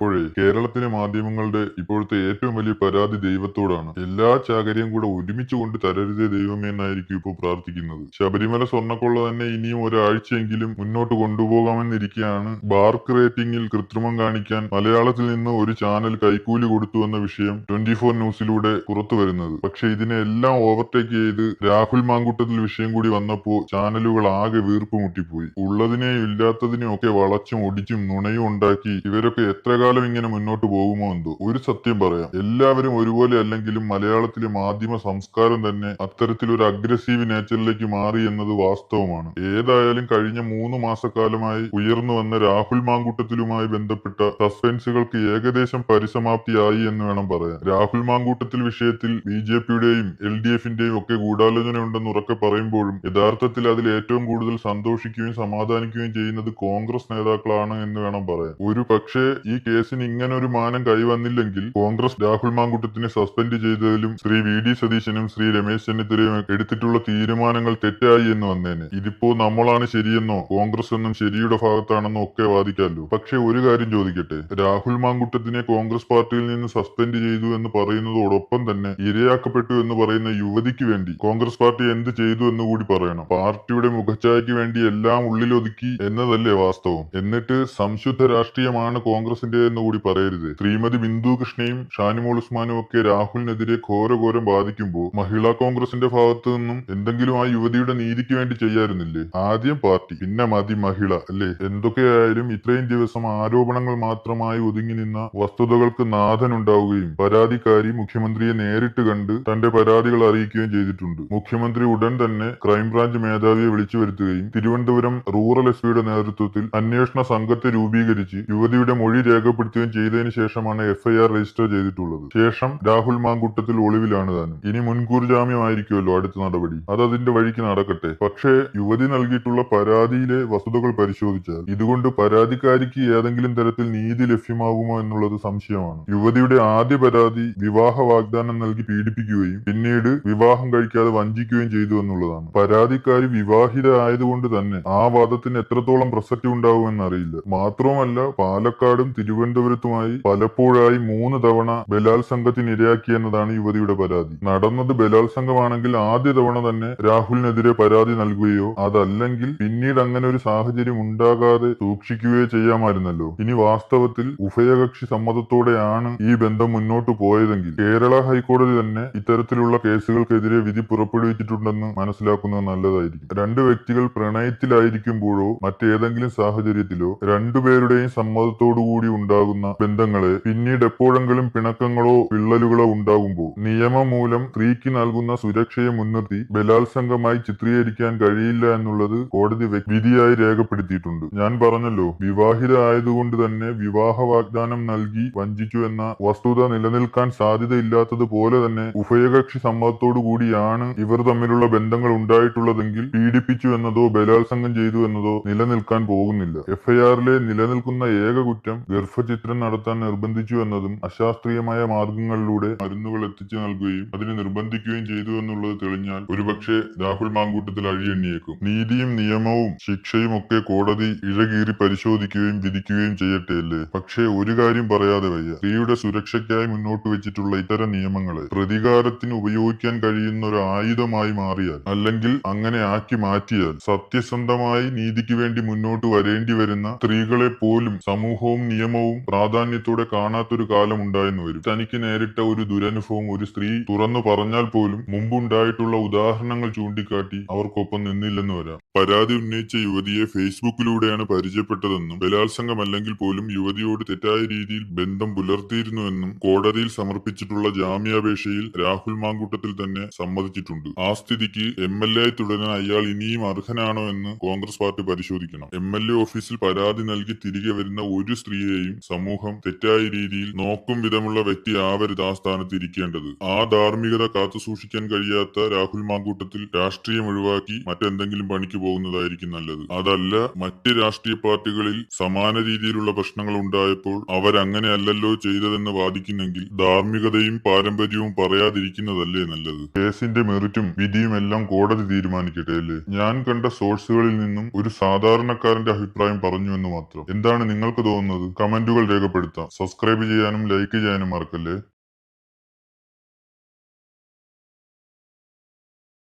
അപ്പോഴേ കേരളത്തിലെ മാധ്യമങ്ങളുടെ ഇപ്പോഴത്തെ ഏറ്റവും വലിയ പരാതി ദൈവത്തോടാണ്. എല്ലാ ചാകരിയും കൂടെ ഒരുമിച്ച് കൊണ്ട് തരരുതേ ദൈവമേ എന്നായിരിക്കും ഇപ്പോൾ പ്രാർത്ഥിക്കുന്നത്. ശബരിമല സ്വർണക്കൊള്ള തന്നെ ഇനിയും ഒരാഴ്ചയെങ്കിലും മുന്നോട്ട് കൊണ്ടുപോകാമെന്നിരിക്കെയാണ് ബാർക്ക് റേറ്റിംഗിൽ കൃത്രിമം കാണിക്കാൻ മലയാളത്തിൽ നിന്ന് ഒരു ചാനൽ കൈക്കൂലി കൊടുത്തു എന്ന വിഷയം ട്വന്റി ഫോർ ന്യൂസിലൂടെ പുറത്തു വരുന്നത്. പക്ഷെ ഇതിനെ എല്ലാം ഓവർടേക്ക് ചെയ്ത് രാഹുൽ മാങ്കൂട്ടത്തിൽ വിഷയം കൂടി വന്നപ്പോൾ ചാനലുകൾ ആകെ വീർപ്പ് മുട്ടിപ്പോയി. ഉള്ളതിനെയും ഇല്ലാത്തതിനെയും ഒക്കെ വളച്ചും ഒടിച്ചും നുണയും ഉണ്ടാക്കി ഇവരൊക്കെ എത്ര കാലം ഇങ്ങനെ മുന്നോട്ട് പോകുമോ എന്തോ? ഒരു സത്യം പറയാം. എല്ലാവരും ഒരുപോലെ അല്ലെങ്കിലും മലയാളത്തിലെ മാധ്യമ സംസ്കാരം തന്നെ അത്തരത്തിലൊരു അഗ്രസീവ് നേച്ചറിലേക്ക് മാറി എന്നത് വാസ്തവമാണ്. ഏതായാലും കഴിഞ്ഞ മൂന്ന് മാസക്കാലമായി ഉയർന്നു വന്ന രാഹുൽ മാങ്കൂട്ടത്തിലുമായി ബന്ധപ്പെട്ട സസ്പെൻസുകൾക്ക് ഏകദേശം പരിസമാപ്തിയായി എന്ന് വേണം പറയാൻ. രാഹുൽ മാങ്കൂട്ടത്തിൽ വിഷയത്തിൽ ബി ജെ പിയുടെയും എൽ ഡി എഫിന്റെയും ഒക്കെ ഗൂഢാലോചന ഉണ്ടെന്ന് ഉറക്കെ പറയുമ്പോഴും യഥാർത്ഥത്തിൽ അതിൽ ഏറ്റവും കൂടുതൽ സന്തോഷിക്കുകയും സമാധാനിക്കുകയും ചെയ്യുന്നത് കോൺഗ്രസ് നേതാക്കളാണ് എന്ന് വേണം പറയാൻ. ഒരു പക്ഷേ ഈ കേസിന് ഇങ്ങനെ ഒരു മാനം കൈവന്നില്ലെങ്കിൽ കോൺഗ്രസ് രാഹുൽ മാങ്കുട്ടത്തിനെ സസ്പെൻഡ് ചെയ്തതിലും ശ്രീ വി ഡി സതീശനും ശ്രീ രമേശ് ചെന്നിത്തലയും എടുത്തിട്ടുള്ള തീരുമാനങ്ങൾ തെറ്റായി എന്ന് വന്നേനെ. ഇതിപ്പോ നമ്മളാണ് ശരിയെന്നോ കോൺഗ്രസ് എന്നും ശരിയുടെ ഭാഗത്താണെന്നോ ഒക്കെ വാദിക്കാമല്ലോ പക്ഷെ ഒരു കാര്യം ചോദിക്കട്ടെ. രാഹുൽ മാങ്കുട്ടത്തിനെ കോൺഗ്രസ് പാർട്ടിയിൽ നിന്ന് സസ്പെൻഡ് ചെയ്തു എന്ന് പറയുന്നതോടൊപ്പം തന്നെ ഇരയാക്കപ്പെട്ടു എന്ന് പറയുന്ന യുവതിക്ക് വേണ്ടി കോൺഗ്രസ് പാർട്ടി എന്ത് ചെയ്തു എന്ന് കൂടി പറയണം. പാർട്ടിയുടെ മുഖച്ഛായയ്ക്ക് വേണ്ടി എല്ലാം ഉള്ളിലൊതുക്കി എന്നതല്ലേ വാസ്തവം. എന്നിട്ട് സംശുദ്ധ രാഷ്ട്രീയമാണ് കോൺഗ്രസിന്റെ എന്ന് കൂടി പറയരുത്. ശ്രീമതി ബിന്ദു കൃഷ്ണയും ഷാനിമോൾ ഉസ്മാനും ഒക്കെ രാഹുലിനെതിരെ ഘോരഘോരം ബാധിക്കുമ്പോൾ മഹിളാ കോൺഗ്രസിന്റെ ഭാഗത്തു നിന്നും എന്തെങ്കിലും ആ യുവതിയുടെ നീതിക്ക് വേണ്ടി ചെയ്യാറുന്നില്ലേ ആദ്യം പാർട്ടി പിന്നെ മതി മഹിള അല്ലേ? എന്തൊക്കെയായാലും ഇത്രയും ദിവസം ആരോപണങ്ങൾ മാത്രമായി ഒതുങ്ങി നിന്ന വസ്തുതകൾക്ക് നാഥനുണ്ടാവുകയും പരാതിക്കാരി മുഖ്യമന്ത്രിയെ നേരിട്ട് കണ്ട് തന്റെ പരാതികൾ അറിയിക്കുകയും ചെയ്തിട്ടുണ്ട്. മുഖ്യമന്ത്രി ഉടൻ തന്നെ ക്രൈംബ്രാഞ്ച് മേധാവിയെ വിളിച്ചു വരുത്തുകയും തിരുവനന്തപുരം റൂറൽ എസ് പിയുടെ നേതൃത്വത്തിൽ അന്വേഷണ സംഘത്തെ രൂപീകരിച്ച് യുവതിയുടെ മൊഴി രേഖപ്പെടുത്തുകയും ചെയ്തതിന് ശേഷമാണ് എഫ്ഐആർ രജിസ്റ്റർ ചെയ്തിട്ടുള്ളത്. ശേഷം രാഹുൽ മാങ്കുട്ടത്തിൽ ഒളിവിലാണ് താനും. ഇനി മുൻകൂർ ജാമ്യമായിരിക്കുമല്ലോ അടുത്ത നടപടി. അത് അതിന്റെ വഴിക്ക് നടക്കട്ടെ. പക്ഷേ യുവതി നൽകിയിട്ടുള്ള പരാതിയിലെ വസ്തുതകൾ പരിശോധിച്ചാൽ ഇതുകൊണ്ട് പരാതിക്കാരിക്ക് ഏതെങ്കിലും തരത്തിൽ നീതി ലഭ്യമാകുമോ എന്നുള്ളത് സംശയമാണ്. യുവതിയുടെ ആദ്യ പരാതി വിവാഹ വാഗ്ദാനം നൽകി പീഡിപ്പിക്കുകയും പിന്നീട് വിവാഹം കഴിക്കാതെ വഞ്ചിക്കുകയും ചെയ്തു എന്നുള്ളതാണ്. പരാതിക്കാരി വിവാഹിത ആയതുകൊണ്ട് തന്നെ ആ വാദത്തിന് എത്രത്തോളം പ്രസക്തി ഉണ്ടാവുമെന്ന് അറിയില്ല. മാത്രവുമല്ല പാലക്കാടും തിരുവനന്തപുരത്തുമായി പലപ്പോഴായി മൂന്ന് തവണ ബലാത്സംഗത്തിന് ഇരയാക്കിയെന്നതാണ് യുവതിയുടെ പരാതി. നടന്നത് ബലാത്സംഗമാണെങ്കിൽ ആദ്യ തവണ തന്നെ രാഹുലിനെതിരെ പരാതി നൽകുകയോ അതല്ലെങ്കിൽ പിന്നീട് അങ്ങനെ ഒരു സാഹചര്യം ഉണ്ടാകാതെ സൂക്ഷിക്കുകയോ ചെയ്യാമായിരുന്നല്ലോ. ഇനി വാസ്തവത്തിൽ ഉഭയകക്ഷി സമ്മതത്തോടെയാണ് ഈ ബന്ധം മുന്നോട്ട് പോയതെങ്കിൽ കേരള ഹൈക്കോടതി തന്നെ ഇത്തരത്തിലുള്ള കേസുകൾക്കെതിരെ വിധി പുറപ്പെടുവിച്ചിട്ടുണ്ടെന്ന് മനസ്സിലാക്കുന്നത് നല്ലതായിരിക്കും. രണ്ട് വ്യക്തികൾ പ്രണയത്തിലായിരിക്കുമ്പോഴോ മറ്റേതെങ്കിലും സാഹചര്യത്തിലോ രണ്ടുപേരുടെയും സമ്മതത്തോടുകൂടി ഉണ്ടാകുന്ന ബന്ധങ്ങളെ പിന്നീട് എപ്പോഴെങ്കിലും പിണക്കങ്ങളോ വിള്ളലുകളോ ഉണ്ടാകുമ്പോൾ നിയമം മൂലം സ്ത്രീക്ക് നൽകുന്ന സുരക്ഷയെ മുൻനിർത്തി ബലാത്സംഗമായി ചിത്രീകരിക്കാൻ കഴിയില്ല എന്നുള്ളത് കോടതി വിധിയായി രേഖപ്പെടുത്തിയിട്ടുണ്ട്. ഞാൻ പറഞ്ഞല്ലോ വിവാഹിത ആയതുകൊണ്ട് തന്നെ വിവാഹ വാഗ്ദാനം നൽകി വഞ്ചിച്ചു എന്ന വസ്തുത നിലനിൽക്കാൻ സാധ്യതയില്ലാത്തത് പോലെ തന്നെ ഉഭയകക്ഷി സമ്മതത്തോടു കൂടിയാണ് ഇവർ തമ്മിലുള്ള ബന്ധങ്ങൾ ഉണ്ടായിട്ടുള്ളതെങ്കിൽ പീഡിപ്പിച്ചു എന്നതോ ബലാത്സംഗം ചെയ്തു എന്നതോ നിലനിൽക്കാൻ പോകുന്നില്ല. എഫ്ഐആറിലെ നിലനിൽക്കുന്ന ഏക കുറ്റം ഗർഭചിത്രം നടത്താൻ നിർബന്ധിച്ചു എന്നതും അശാസ്ത്രീയമായ മാർഗങ്ങളിലൂടെ മരുന്നുകൾ എത്തിച്ചു നൽകുകയും അതിനെ നിർബന്ധിക്കുകയും ചെയ്തു എന്നുള്ളത് തെളിഞ്ഞാൽ ഒരുപക്ഷെ രാഹുൽ മാങ്കൂട്ടത്തിൽ അഴിയെണ്ണിയേക്കും. നീതിയും നിയമവും ശിക്ഷയും ഒക്കെ കോടതി ഇഴകീറി പരിശോധിക്കുകയും വിധിക്കുകയും ചെയ്യട്ടെ അല്ലേ? പക്ഷേ ഒരു കാര്യം പറയാതെ വയ്യ. സ്ത്രീയുടെ സുരക്ഷയ്ക്കായി മുന്നോട്ട് വെച്ചിട്ടുള്ള ഇത്തരം നിയമങ്ങളെ പ്രതികാരത്തിന് ഉപയോഗിക്കാൻ കഴിയുന്ന ഒരു ആയുധമായി മാറിയാൽ അല്ലെങ്കിൽ അങ്ങനെ ആക്കി മാറ്റിയാൽ സത്യസന്ധമായി നീതിക്ക് വേണ്ടി മുന്നോട്ട് വരേണ്ടി വരുന്ന സ്ത്രീകളെ പോലും സമൂഹവും നിയമവും പ്രാധാന്യത്തോടെ കാണാത്തൊരു കാലം ഉണ്ടായെന്ന് വരും. തനിക്ക് നേരിട്ട ഒരു ദുരനുഭവം ഒരു സ്ത്രീ തുറന്നു പറഞ്ഞാൽ പോലും മുമ്പുണ്ടായിട്ടുള്ള ഉദാഹരണങ്ങൾ ചൂണ്ടിക്കാട്ടി അവർക്കൊപ്പം നിന്നില്ലെന്ന് വരാം. പരാതി ഉന്നയിച്ച യുവതിയെ ഫേസ്ബുക്കിലൂടെയാണ് പരിചയപ്പെട്ടതെന്നും ബലാത്സംഗമല്ലെങ്കിൽ പോലും യുവതിയോട് തെറ്റായ രീതിയിൽ ബന്ധം പുലർത്തിയിരുന്നുവെന്നും കോടതിയിൽ സമർപ്പിച്ചിട്ടുള്ള ജാമ്യാപേക്ഷയിൽ രാഹുൽ മാങ്കൂട്ടത്തിൽ തന്നെ സമ്മതിച്ചിട്ടുണ്ട്. ആ സ്ഥിതിക്ക് എം എൽ എ തുടരാൻ അയാൾ ഇനിയും അർഹനാണോ എന്ന് കോൺഗ്രസ് പാർട്ടി പരിശോധിക്കണം. എം എൽ എ ഓഫീസിൽ പരാതി നൽകി തിരികെ വരുന്ന ഒരു സ്ത്രീയെയും സമൂഹം തെറ്റായ രീതിയിൽ നോക്കും വിധമുള്ള വ്യക്തി ആവരുത് ആ സ്ഥാനത്ത് ഇരിക്കേണ്ടത്. ആ ധാർമ്മികത കാത്തുസൂക്ഷിക്കാൻ കഴിയാത്ത രാഹുൽ മാങ്കൂട്ടത്തിൽ രാഷ്ട്രീയം ഒഴിവാക്കി മറ്റെന്തെങ്കിലും പണിക്ക് പോകുന്നതായിരിക്കും നല്ലത്. അതല്ല മറ്റ് രാഷ്ട്രീയ പാർട്ടികളിൽ സമാന രീതിയിലുള്ള പ്രശ്നങ്ങൾ ഉണ്ടായപ്പോൾ അവരങ്ങനെ അല്ലല്ലോ ചെയ്തതെന്ന് വാദിക്കുന്നെങ്കിൽ ധാർമ്മികതയും പാരമ്പര്യവും പറയാതിരിക്കുന്നതല്ലേ നല്ലത്? കേസിന്റെ മെറിറ്റും വിധിയും എല്ലാം കോടതി തീരുമാനിക്കട്ടെ അല്ലേ? ഞാൻ കണ്ട സോഴ്സുകളിൽ നിന്നും ഒരു സാധാരണക്കാരന്റെ അഭിപ്രായം പറഞ്ഞു എന്ന് മാത്രം. എന്താണ് നിങ്ങൾക്ക് തോന്നുന്നത്? കമന്റ് കമന്റുകൾ രേഖപ്പെടുത്താം. സബ്സ്ക്രൈബ് ചെയ്യാനും ലൈക്ക് ചെയ്യാനും മറക്കല്ലേ?